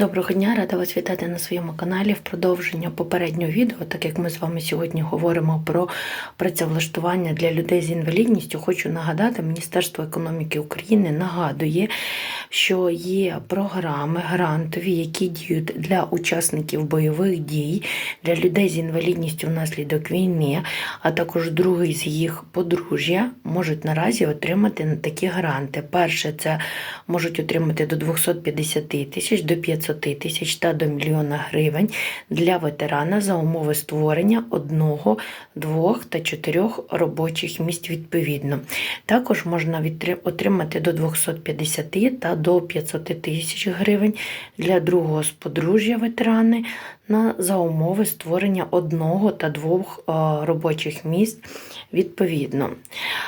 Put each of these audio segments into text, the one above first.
Доброго дня, рада вас вітати на своєму каналі в продовження попереднього відео. Так як ми з вами сьогодні говоримо про працевлаштування для людей з інвалідністю, хочу нагадати, Міністерство економіки України нагадує, що є програми грантові, які діють для учасників бойових дій, для людей з інвалідністю внаслідок війни, а також другий з їх подружжя можуть наразі отримати такі гранти. Перше, це можуть отримати до 250 тисяч, до 500 тисяч та до мільйона гривень для ветерана за умови створення одного, двох та чотирьох робочих місць відповідно. Також можна отримати до 250 та до 500 тисяч гривень для другого з подружжя ветерани на за умови створення одного та двох е, робочих місць відповідно.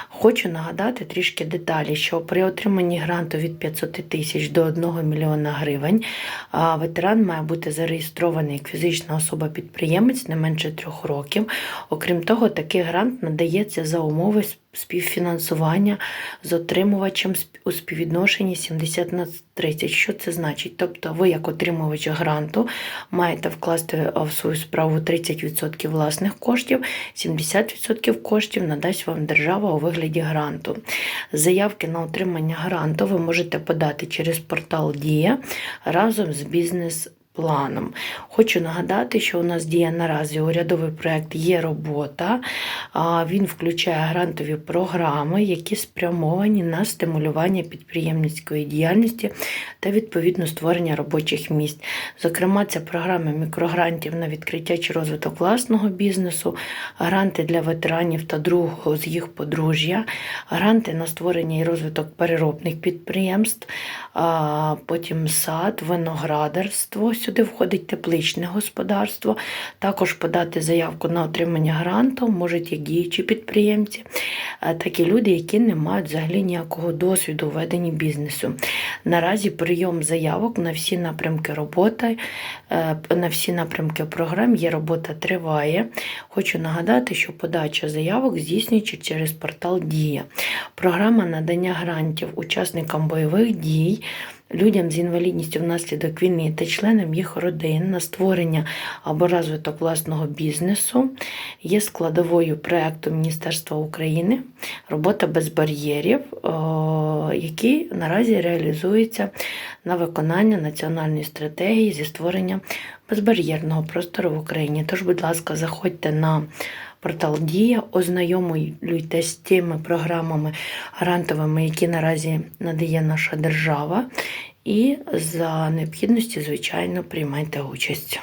Хочу нагадати трішки деталі, що при отриманні гранту від 500 тисяч до 1 мільйона гривень ветеран має бути зареєстрований як фізична особа-підприємець не менше трьох років. Окрім того, такий грант надається за умови співфінансування з отримувачем у співвідношенні 70 на 30. Що це значить? Тобто ви, як отримувач гранту, маєте вкласти в свою справу 30% власних коштів, 70% коштів надасть вам держава у вигляді гранту. Заявки на отримання гранту ви можете подати через портал Дія разом з бізнес. Планом хочу нагадати, що у нас діє наразі урядовий проект є робота. Він включає грантові програми, які спрямовані на стимулювання підприємницької діяльності та відповідно створення робочих місць. Зокрема, це програми мікрогрантів на відкриття чи розвиток власного бізнесу, гранти для ветеранів та другого з їх подружжя, гранти на створення і розвиток переробних підприємств, потім сад, виноградарство. Сюди входить тепличне господарство. Також подати заявку на отримання гранту можуть як діючі підприємці, так і люди, які не мають взагалі ніякого досвіду у веденні бізнесу. Наразі прийом заявок на всі напрямки роботи, е, на всі напрямки програм є робота триває. Хочу нагадати, що подача заявок здійснюється через портал Дія. Програма надання грантів учасникам бойових дій. Людям з інвалідністю внаслідок війни та членам їх родин на створення або розвиток власного бізнесу є складовою проекту Міністерства України робота без бар'єрів, який наразі реалізується на виконання національної стратегії зі створення безбар'єрного простору в Україні. Тож, будь ласка, заходьте на портал Дія, ознайомлюйтесь з тими програмами грантовими, які наразі надає наша держава, і за необхідності, звичайно, приймайте участь.